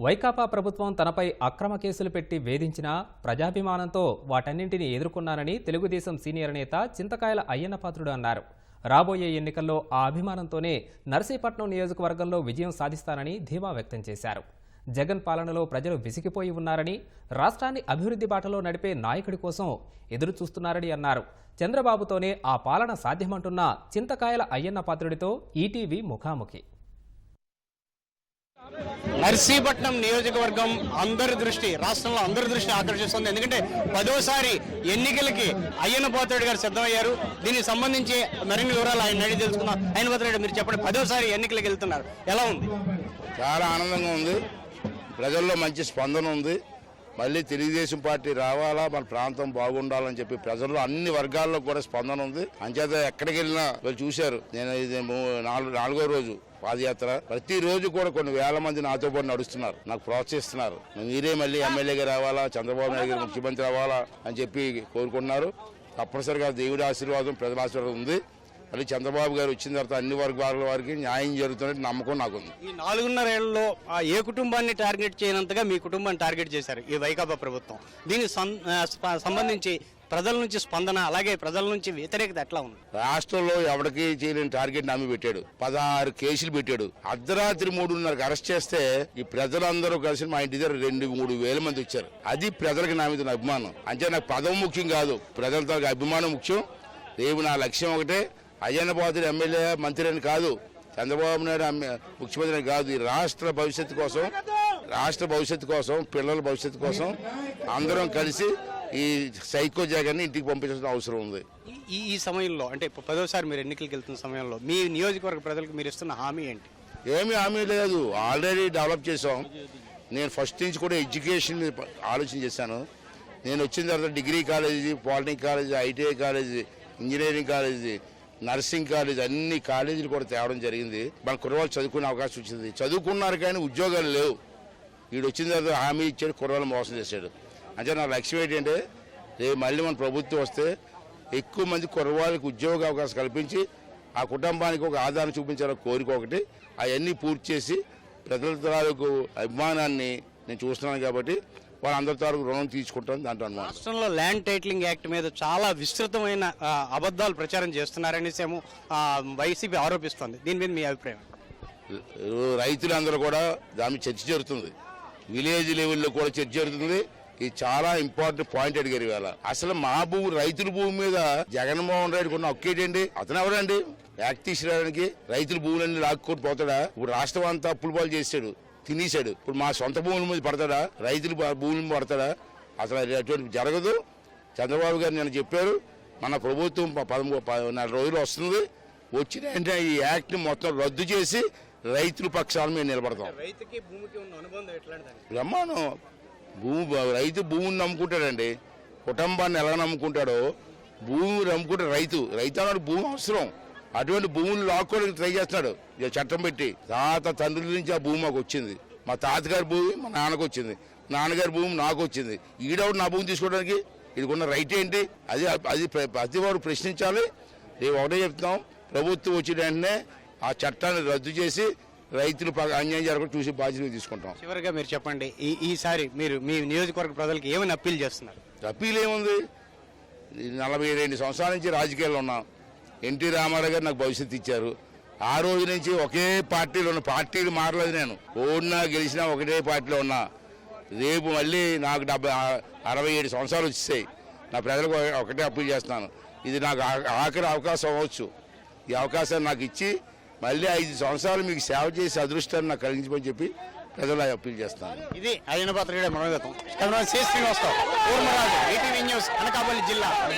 వైకాపా ప్రభుత్వం తనపై అక్రమ కేసులు పెట్టి వేధించినా ప్రజాభిమానంతో వాటన్నింటినీ ఎదుర్కొన్నానని తెలుగుదేశం సీనియర్ నేత చింతకాయల అయ్యన్నపాత్రుడు అన్నారు. రాబోయే ఎన్నికల్లో ఆ అభిమానంతోనే నర్సీపట్నం నియోజకవర్గంలో విజయం సాధిస్తానని ధీమా వ్యక్తం చేశారు. జగన్ పాలనలో ప్రజలు విసిగిపోయి ఉన్నారని రాష్ట్రాన్ని అభివృద్ధి బాటలో నడిపే నాయకుడి కోసం ఎదురు చూస్తున్నారని అన్నారు. చంద్రబాబుతోనే ఆ పాలన సాధ్యమంటున్న చింతకాయల అయ్యన్నపాత్రుడితో ఈటీవీ ముఖాముఖి. నర్సీపట్నం నియోజకవర్గం అందరి దృష్టి రాష్ట్రంలో అందరి దృష్టి ఆకర్షిస్తుంది. ఎందుకంటే పదోసారి ఎన్నికలకి అయ్యన పోతాడు గారు సిద్ధమయ్యారు. దీనికి సంబంధించి మరిన్ని వివరాలు ఆయన అడిగి తెలుసుకుందాం. అయ్యన పోతాడు మీరు చెప్పండి పదోసారి ఎన్నికలకు వెళ్తున్నారు. ఎలా ఉంది? చాలా ఆనందంగా ఉంది. ప్రజల్లో మంచి స్పందన ఉంది. మళ్ళీ తెలుగుదేశం పార్టీ రావాలా మన ప్రాంతం బాగుండాలని చెప్పి ప్రజల్లో అన్ని వర్గాల్లో కూడా స్పందన ఉంది. అంచేత ఎక్కడికి వెళ్ళినా వాళ్ళు చూశారు. నేను ఇది నాలుగు నాలుగో రోజు పాదయాత్ర. ప్రతి రోజు కూడా కొన్ని వేల మంది నాతో పాటు నడుస్తున్నారు. నాకు ప్రోత్సహిస్తున్నారు. మీరే మళ్ళీ ఎమ్మెల్యేగా రావాలా చంద్రబాబు నాయుడు గారు ముఖ్యమంత్రి అవ్వాలా అని చెప్పి కోరుకుంటున్నారు. తప్పనిసరిగా దేవుడి ఆశీర్వాదం ప్రజల ఆశీర్వాదం ఉంది. మళ్ళీ చంద్రబాబు గారు వచ్చిన తర్వాత అన్ని వర్గాల వారికి న్యాయం జరుగుతున్నట్టు నమ్మకం నాకుంది. ఈ నాలుగున్నర ఏళ్ళలో ఆ ఏ కుటుంబాన్ని టార్గెట్ చేయనంతగా మీ కుటుంబాన్ని టార్గెట్ చేశారు ఈ వైకాపా ప్రభుత్వం. దీనికి సంబంధించి ప్రజల నుంచి స్పందన అలాగే ప్రజల నుంచి వ్యతిరేకత ఎట్లా ఉంది? రాష్ట్రంలో ఎవరికి చేయలేని టార్గెట్ నమ్మి పెట్టాడు. పదహారు కేసులు పెట్టాడు. అర్ధరాత్రి మూడున్నరకు అరెస్ట్ చేస్తే ఈ ప్రజలందరూ కలిసి మా ఇంటి దగ్గర రెండు మూడు వేల మంది వచ్చారు. అది ప్రజలకు నా మీద అభిమానం. అంటే నాకు పదం ముఖ్యం కాదు. ప్రజలతో అభిమానం ముఖ్యం. రేపు నా లక్ష్యం ఒకటే. అయ్యన్న పాత్రుడు ఎమ్మెల్యే మంత్రి అని కాదు చంద్రబాబు నాయుడు ముఖ్యమంత్రి అని కాదు ఈ రాష్ట్ర భవిష్యత్తు కోసం రాష్ట్ర భవిష్యత్తు కోసం పిల్లల భవిష్యత్తు కోసం అందరం కలిసి ఈ సైకో జగన్ని ఇంటికి పంపించాల్సిన అవసరం ఉంది. ఈ- ఈ సమయంలో అంటే పదోసారి మీరు ఎన్నికలకు వెళ్తున్న సమయంలో మీ నియోజకవర్గ ప్రజలకు మీరు ఇస్తున్న హామీ ఏంటి? ఏమీ హామీ లేదు. ఆల్రెడీ డెవలప్ చేసాం నేను ఫస్ట్ నుంచి కూడా ఎడ్యుకేషన్ మీద ఆలోచన చేశాను. నేను వచ్చిన తర్వాత degree college polytechnic college ITI college engineering college nursing college అన్ని కాలేజీలు కూడా తేవడం జరిగింది. మన కుర్రవాళ్ళు చదువుకునే అవకాశం వచ్చింది. చదువుకున్నారు కానీ ఉద్యోగాలు లేవు. వీడు వచ్చిన తర్వాత హామీ ఇచ్చాడు కుర్రవాళ్ళు మోసం చేశాడు. అంటే నా లక్ష్యం ఏంటంటే రేపు మళ్ళీ మన ప్రభుత్వం వస్తే ఎక్కువ మంది కుర్రవాళ్ళకి ఉద్యోగ అవకాశం కల్పించి ఆ కుటుంబానికి ఒక ఆధారం చూపించాలని కోరిక ఒకటి అవన్నీ పూర్తి చేసి ప్రజల తరాలకు అభిమానాన్ని నేను చూస్తున్నాను కాబట్టి వాళ్ళందరి తాలూకు రుణం తీసుకుంటాను దాంట్లో అనుమానం. రాష్ట్రంలో ల్యాండ్ టైటిలింగ్ యాక్ట్ మీద చాలా విస్తృతమైన అబద్ధాలు ప్రచారం చేస్తున్నారనేసి ఏమో ఆ, వైసీపీ ఆరోపిస్తోంది. దీని మీద మీ అభిప్రాయం? రైతులందరూ కూడా దాని చర్చ జరుగుతుంది. విలేజ్ లెవెల్లో కూడా చర్చ జరుగుతుంది. ఇది చాలా ఇంపార్టెంట్ పాయింట్ అడిగారు ఇవాళ. అసలు మా భూమి రైతుల భూమి మీద జగన్మోహన్ రెడ్డి కొన్న ఒక్కేటండి అతను ఎవరండి? యాక్ట్ తీసుకురావడానికి రైతుల భూములన్నీ లాక్కొని పోతాడా? ఇప్పుడు రాష్ట్రం అంతా అప్పులు పాలు చేశాడు. తినేశాడు. ఇప్పుడు మా సొంత భూముల మీద పడతాడా? రైతుల భూముల మీద పడతాడా? అసలు అటువంటి జరగదు. చంద్రబాబు గారు నేను చెప్పారు మన ప్రభుత్వం ప- పదమూడు ప- నెల రోజులు వస్తుంది. వచ్చిన వెంటనే ఈ యాక్ట్ని మొత్తం రద్దు చేసి రైతుల పక్షాల మీద నిలబడతాం. రైతుకి భూమికి ఉన్న అనుబంధం ఎట్లాంటిదండి? బ్రహ్మాండం. భూమి రైతు భూమిని నమ్ముకుంటాడండి. కుటుంబాన్ని ఎలా నమ్ముకుంటాడో భూమి నమ్ముకుంటే రైతు రైతు అన్నాడు భూమి అవసరం. అటువంటి భూములు లాక్కోవడానికి ట్రై చేస్తున్నాడు. ఇక చట్టం పెట్టి తాత తండ్రుల నుంచి ఆ భూమి మాకు వచ్చింది. మా తాతగారి భూమి మా నాన్నకు వచ్చింది. నాన్నగారి భూమి నాకు వచ్చింది. ఈడవుడు నా భూమి తీసుకోవడానికి? ఇదికున్న రైట్ ఏంటి? అది అది ప్ర- ప్రతి వాడు ప్రశ్నించాలి. రేపు ఒకటే చెప్తున్నాం. ప్రభుత్వం వచ్చిన వెంటనే ఆ చట్టాన్ని రద్దు చేసి రైతులు అన్యాయం జరగకుండా చూసి బాధ్యత తీసుకుంటాం. చివరిగా మీరు చెప్పండి. ఈ ఈసారి మీరు మీ నియోజకవర్గ ప్రజలకు ఏమని అప్పీల్ చేస్తున్నారు? అప్పీల్ ఏముంది నలభై రెండు సంవత్సరాల నుంచి రాజకీయాల్లో ఉన్నా. ఎన్టీ రామారావు గారు నాకు భవిష్యత్తు ఇచ్చారు. ఆ రోజు నుంచి ఒకే పార్టీలో ఉన్న పార్టీలు మారలేదు నేను. ఓడినా గెలిచినా ఒకటే పార్టీలో ఉన్నా. రేపు మళ్ళీ నాకు డెబ్బై అరవై ఏడు సంవత్సరాలు వచ్చేసాయి. నా ప్రజలకు ఒకటే అప్పీల్ చేస్తున్నాను. ఇది నాకు ఆ- ఆఖరి అవకాశం అవ్వచ్చు. ఈ అవకాశాన్ని నాకు ఇచ్చి మళ్ళీ ఐదు సంవత్సరాలు మీకు సేవ చేసే అదృష్టాన్ని నాకు కలిగించమని చెప్పి ప్రజలు అప్పీల్ చేస్తాను ఇది అయిన పాత్ర మనోగతం. శ్రీనివాసరావు న్యూస్ అనకాపల్లి జిల్లా.